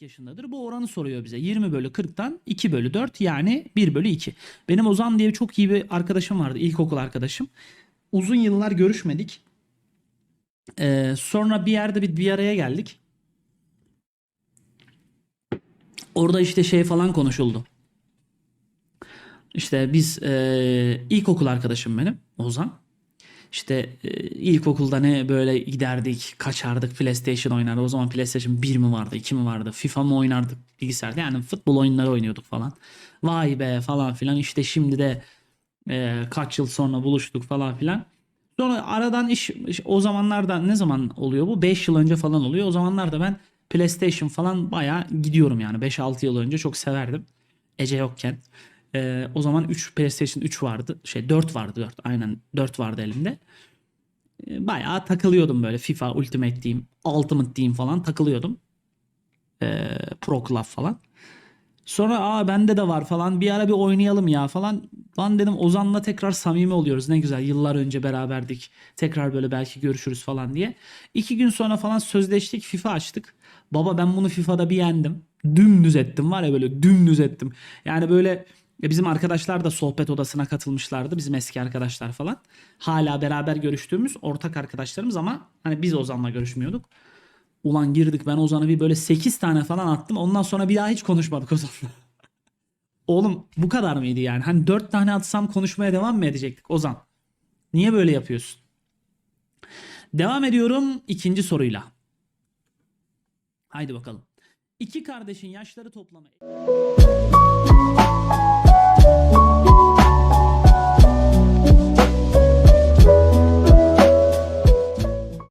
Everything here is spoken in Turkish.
40 yaşındadır. Bu oranı soruyor bize. 20 bölü 40'tan 2 bölü 4 yani 1 bölü 2. Benim Ozan diye çok iyi bir arkadaşım vardı. ilkokul arkadaşım. Uzun yıllar görüşmedik. Ee, sonra bir yerde bir, bir araya geldik. Orada işte şey falan konuşuldu. İşte biz e, ilkokul arkadaşım benim Ozan. İşte e, ilkokulda ne böyle giderdik, kaçardık, PlayStation oynardık. O zaman PlayStation 1 mi vardı, 2 mi vardı? FIFA mı oynardık bilgisayarda? Yani futbol oyunları oynuyorduk falan. Vay be falan filan. İşte şimdi de e, kaç yıl sonra buluştuk falan filan. Sonra aradan iş, iş- o zamanlarda ne zaman oluyor bu? 5 yıl önce falan oluyor. O zamanlarda ben PlayStation falan bayağı gidiyorum yani. 5-6 yıl önce çok severdim. Ece yokken. Ee, o zaman 3 PlayStation 3 vardı. Şey 4 vardı 4. Aynen 4 vardı elimde. Ee, bayağı takılıyordum böyle FIFA Ultimate diyeyim, Ultimate diyeyim falan takılıyordum. Ee, Pro Club falan. Sonra aa bende de var falan bir ara bir oynayalım ya falan. Lan dedim Ozan'la tekrar samimi oluyoruz ne güzel yıllar önce beraberdik. Tekrar böyle belki görüşürüz falan diye. İki gün sonra falan sözleştik FIFA açtık. Baba ben bunu FIFA'da bir yendim. Dümdüz ettim var ya böyle dümdüz ettim. Yani böyle bizim arkadaşlar da sohbet odasına katılmışlardı. Bizim eski arkadaşlar falan. Hala beraber görüştüğümüz ortak arkadaşlarımız ama hani biz Ozan'la görüşmüyorduk. Ulan girdik ben Ozan'a bir böyle 8 tane falan attım. Ondan sonra bir daha hiç konuşmadık Ozan'la. Oğlum bu kadar mıydı yani? Hani 4 tane atsam konuşmaya devam mı edecektik Ozan? Niye böyle yapıyorsun? Devam ediyorum ikinci soruyla. Haydi bakalım. İki kardeşin yaşları toplamı